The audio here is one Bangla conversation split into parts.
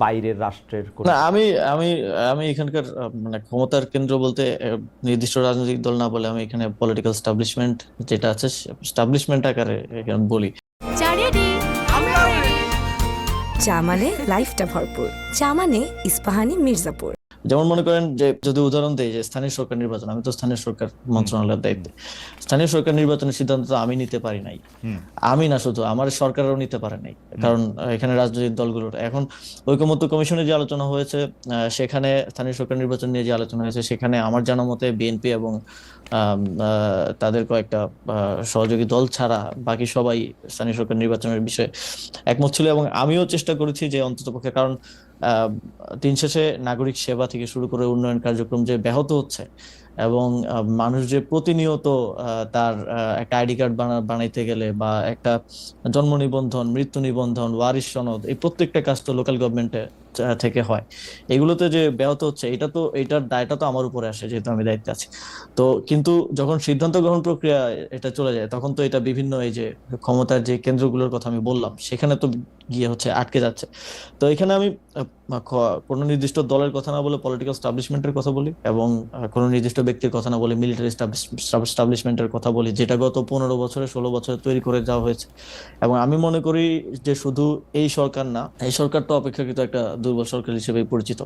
বাইরের রাষ্ট্রের না আমি আমি আমি এখানকার মানে ক্ষমতার কেন্দ্র বলতে নির্দিষ্ট রাজনৈতিক দল না বলে আমি এখানে পলিটিক্যাল স্টাবলিশমেন্ট যেটা আছে স্টাবলিশমেন্ট আকারে এখানে বলি। চা মানে লাইফটা ভরপুর। চা মানে ইস্পাহানি মির্জাপুর। যেমন মনে করেন যে যদি উদাহরণ দেই যে স্থানীয় সরকার নির্বাচন আমি তো স্থানীয় সরকার মন্ত্রণালয়ের দায়িত্বে। স্থানীয় সরকার নির্বাচনের সিদ্ধান্ত তো আমি নিতে পারি নাই। আমি না শুধু আমার সরকারও নিতে পারে নাই। কারণ এখানে রাজনৈতিক দলগুলোর এখন ঐকমত্য কমিশনে যে আলোচনা হয়েছে সেখানে স্থানীয় সরকার নির্বাচন নিয়ে যে আলোচনা হয়েছে সেখানে আমার জানা মতে বিএনপি এবং তাদের কয়েকটা সহযোগী দল ছাড়া বাকি সবাই স্থানীয় সরকার নির্বাচনের বিষয়ে একমত ছিল এবং আমিও চেষ্টা করেছি যে অন্ততপক্ষে কারণ আহ, দিন শেষে নাগরিক সেবা থেকে শুরু করে উন্নয়ন কার্যক্রম যে ব্যাহত হচ্ছে এবং মানুষ যে প্রতিনিয়ত তার একটা আইডি কার্ড বানাইতে গেলে বা একটা জন্ম নিবন্ধন, মৃত্যু নিবন্ধন, ওয়ারিশ সনদ, এই প্রত্যেকটা কাজ তো লোকাল গভর্নমেন্টে থেকে হয়। এগুলোতে যে ব্যাহত হচ্ছে, এটা তো, এটার দায়টা তো আমার উপরে আসে, যেহেতু আমি দায়িত্বে আছি। তো কিন্তু যখন সিদ্ধান্ত গ্রহণ প্রক্রিয়া, এটা চলে যায়, তখন তো এটা বিভিন্ন এই যে ক্ষমতার যে কেন্দ্রগুলোর কথা আমি বললাম, সেখানে তো গিয়ে হচ্ছে আটকে যাচ্ছে। তো এখানে আমি কোনো নির্দিষ্ট দলের কথা না বলে পলিটিক্যাল স্টাবলিশমেন্টের কথা বলি এবং কোনো নির্দিষ্ট ব্যক্তির কথা না বলে মিলিটারি স্টাবলিশমেন্টের কথা বলি, যেটা গত পনেরো বছরে, ষোলো বছরে তৈরি করে যাওয়া হয়েছে। এবং আমি মনে করি যে শুধু এই সরকার না, এই সরকার তো অপেক্ষাকৃত একটা দুর্বল সরকার হিসেবে পরিচিত।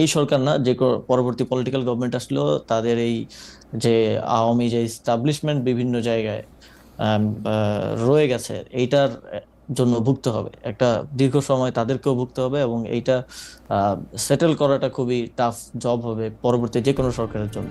এই সরকার না, যে পরবর্তী পলিটিক্যাল গভর্নমেন্ট আসলেও তাদের এই যে আওয়ামী যে স্টাবলিশমেন্ট বিভিন্ন জায়গায় রয়ে গেছে, এইটার জন্য ভুগতে হবে। একটা দীর্ঘ সময় তাদেরকেও ভুগতে হবে এবং এইটা সেটেল করাটা খুবই টাফ জব হবে পরবর্তী যে কোনো সরকারের জন্য।